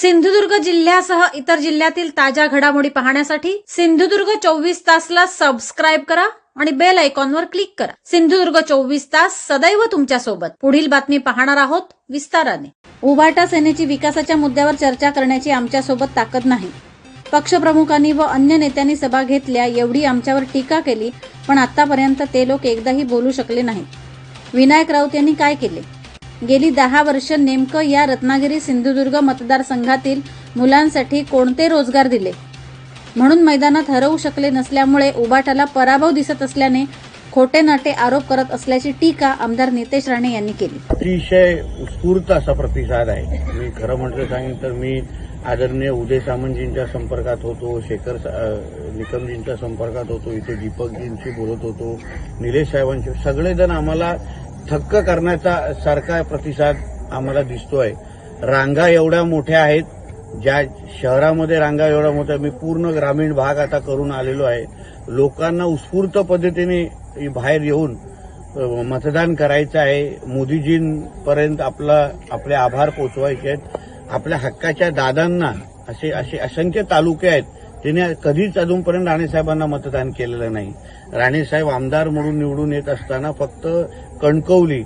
सिंधुदुर्ग जिल्ह्यासह इतर जिल्ह्यातील ताज्या घडामोडी पाहण्यासाठी सिंधुदुर्ग चोवीस तासला सबस्क्राईब करा आणि बेल आयकॉनवर क्लिक करा. सिंधुदुर्ग चोवीस तास सदैव तुमच्यासोबत. पुढील बातमी पाहणार आहोत विस्ताराने. उभाटा सेनेची विकासाच्या मुद्द्यावर चर्चा करण्याची आमच्यासोबत ताकद नाही. पक्षप्रमुखांनी व अन्य नेत्यांनी सभा घेतल्या एवढी आमच्यावर टीका केली पण आतापर्यंत ते लोक एकदाही बोलू शकले नाहीत. विनायक राऊत यांनी काय केले? गेली दहा वर्ष नेमकं या रत्नागिरी सिंधुदुर्ग मतदारसंघातील मुलांसाठी कोणते रोजगार दिले? म्हणून मैदानात हरवू शकले नसल्यामुळे उबाटाला पराभव दिसत असल्याने खोटे नाटे आरोप करत असल्याची टीका आमदार नितेश राणे यांनी केली. अतिशय उत्स्फूर्त असा प्रतिसाद आहे. मी खरं म्हटलं सांगेन तर मी आदरणीय उदय सामंतजींच्या संपर्कात होतो शेखर निकमजींच्या संपर्कात होतो इथे दीपकजींशी बोलत होतो निलेश साहेबांशी. सगळेजण आम्हाला थक्क करण्याचा सारखा प्रतिसाद आम्हाला दिसतोय. रांगा एवढ्या मोठ्या आहेत ज्या शहरामध्ये रांगा एवढ्या मोठ्या मी पूर्ण ग्रामीण भाग आता करून आलेलो आहे. लोकांना उत्स्फूर्त पद्धतीने बाहेर येऊन मतदान करायचं आहे. मोदीजींपर्यंत आपला आपले आभार पोचवायचे आहेत. आपल्या हक्काच्या दादांना असे असे असंख्य तालुके आहेत तिने कधीच अजूनपर्यंत राणेसाहेबांना मतदान केलेलं नाही. राणेसाहेब आमदार म्हणून निवडून येत असताना फक्त कणकवली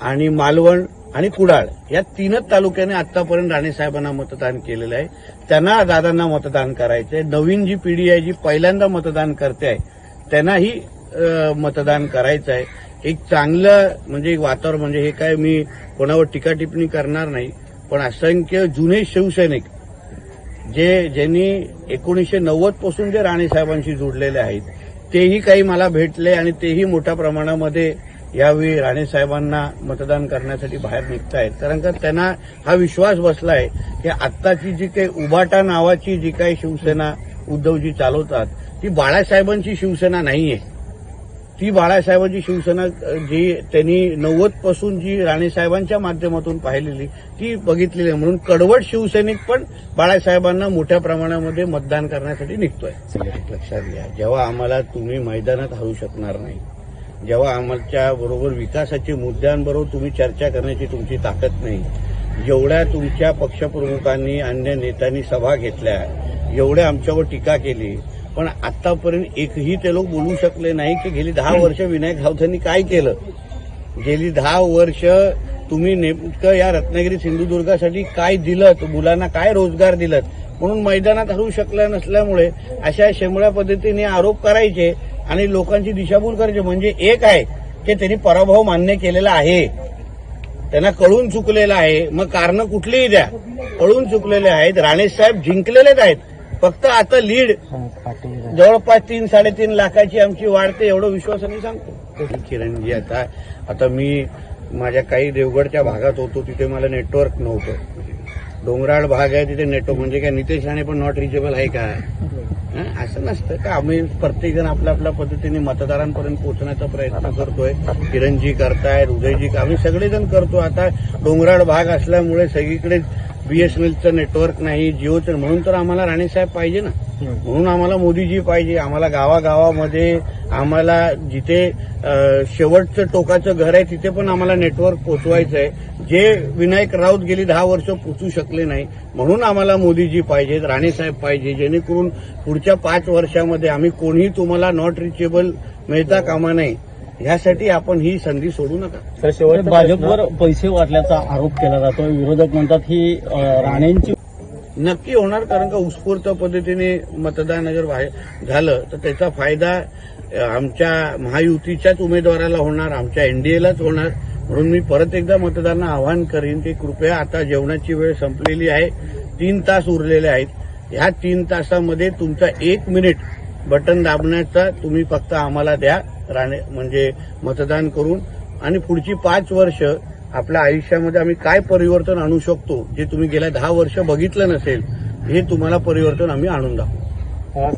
आणि मालवण आणि कुडाळ या तीनच तालुक्याने आतापर्यंत राणेसाहेबांना मतदान केलेलं आहे. त्यांना दादांना मतदान करायचंय नवीन जी पिढी आहे जी पहिल्यांदा मतदान करते आहे त्यांनाही मतदान करायचं आहे. एक चांगलं म्हणजे एक वातावरण म्हणजे हे काय मी कोणावर टीका टिप्पणी करणार नाही पण असंख्य जुने शिवसैनिक जे ज्यांनी एकोणीसशे नव्वदपासून जे राणेसाहेबांशी जोडलेले आहेत तेही काही मला भेटले आणि तेही मोठ्या प्रमाणामध्ये यावेळी राणेसाहेबांना मतदान करण्यासाठी बाहेर निघतायत. कारण का त्यांना हा विश्वास बसलाय की आत्ताची जी काही उबाटा नावाची जी काही शिवसेना उद्धवजी चालवतात ती बाळासाहेबांची शिवसेना नाहीये. ती बाळासाहेबांची शिवसेना जी त्यांनी नव्वदपासून जी राणेसाहेबांच्या माध्यमातून पाहिलेली ती बघितलेली आहे. म्हणून कडवट शिवसैनिक पण बाळासाहेबांना मोठ्या प्रमाणामध्ये मतदान करण्यासाठी निघतोय. लक्षात घ्या. जेव्हा आम्हाला तुम्ही मैदानात हरवू शकणार नाही जेव्हा आमच्या बरोबर विकासाच्या मुद्द्यांबरोबर तुम्ही चर्चा करण्याची तुमची ताकद नाही जेवढ्या तुमच्या पक्षप्रमुखांनी अन्य नेत्यांनी सभा घेतल्या एवढ्या आमच्यावर टीका केली पण आतापर्यंत एकही ते लोक बोलू शकले नाही की गेली दहा वर्ष विनायक राऊतांनी काय केलं? गेली दहा वर्ष तुम्ही नेमकं या रत्नागिरी सिंधुदुर्गासाठी काय दिलं मुलांना काय रोजगार दिलं म्हणून मैदानात हरवू शकल्या नसल्यामुळे अशा शेमळ्या पद्धतीने आरोप करायचे आणि लोकांची दिशाभूल करायची. म्हणजे एक आहे की त्यांनी पराभव मान्य केलेला आहे. त्यांना कळून चुकलेलं आहे. मग कारणं कुठलीही द्या. कळून चुकलेले आहेत. राणेसाहेब जिंकलेलेच आहेत. फक्त आता लीड जवळपास तीन साडेतीन लाखाची आमची वाढते एवढं विश्वासाने सांगतो. किरणजी आता आता मी माझ्या काही देवगडच्या भागात होतो तिथे मला नेटवर्क नव्हतं. डोंगराळ भाग आहे तिथे नेटवर्क म्हणजे काय नितेश राणे पण नॉट रिचेबल आहे का? हं? असं नसतं का? आम्ही प्रत्येकजण आपल्या आपल्या पद्धतीने मतदारांपर्यंत पोहोचण्याचा प्रयत्न करतोय. किरणजी करतायत उदयजी आम्ही सगळेजण करतो. आता डोंगराळ भाग असल्यामुळे सगळीकडे बीएसएनएलचं नेटवर्क नाही जिओचं म्हणून तर आम्हाला राणेसाहेब पाहिजे ना. म्हणून आम्हाला मोदीजी पाहिजे आम्हाला गावागावामध्ये आम्हाला जिथे शेवटचं टोकाचं घर आहे तिथे पण आम्हाला नेटवर्क पोचवायचं आहे जे विनायक राऊत गेली दहा वर्ष पोचू शकले नाही म्हणून आम्हाला मोदीजी पाहिजेत राणेसाहेब पाहिजे जेणेकरून पुढच्या पाच वर्षामध्ये आम्ही कोणीही तुम्हाला नॉट रिचेबल मिळता कामा नये. ह्यासाठी आपण ही संधी सोडू नका. तर शेवट भाजपवर पैसे वाटल्याचा आरोप केला जातो. विरोधक म्हणतात ही राणेंची नक्की होणार कारण का उत्स्फूर्त पद्धतीने मतदान जर झालं तर त्याचा फायदा आमच्या महायुतीच्याच उमेदवाराला होणार आमच्या एनडीएलाच होणार. म्हणून मी परत एकदा मतदारांना आवाहन करीन की कृपया आता जेवणाची वेळ संपलेली आहे. तीन तास उरलेले आहेत. ह्या तीन तासामध्ये तुमचा एक मिनिट बटन दाबण्याचा तुम्ही फक्त आम्हाला द्या. राणे म्हणजे मतदान करून आणि पुढची पाच वर्ष आपल्या आयुष्यामध्ये आम्ही काय परिवर्तन आणू शकतो जे तुम्ही गेल्या दहा वर्ष बघितलं नसेल हे तुम्हाला परिवर्तन आम्ही आणून दाखवू.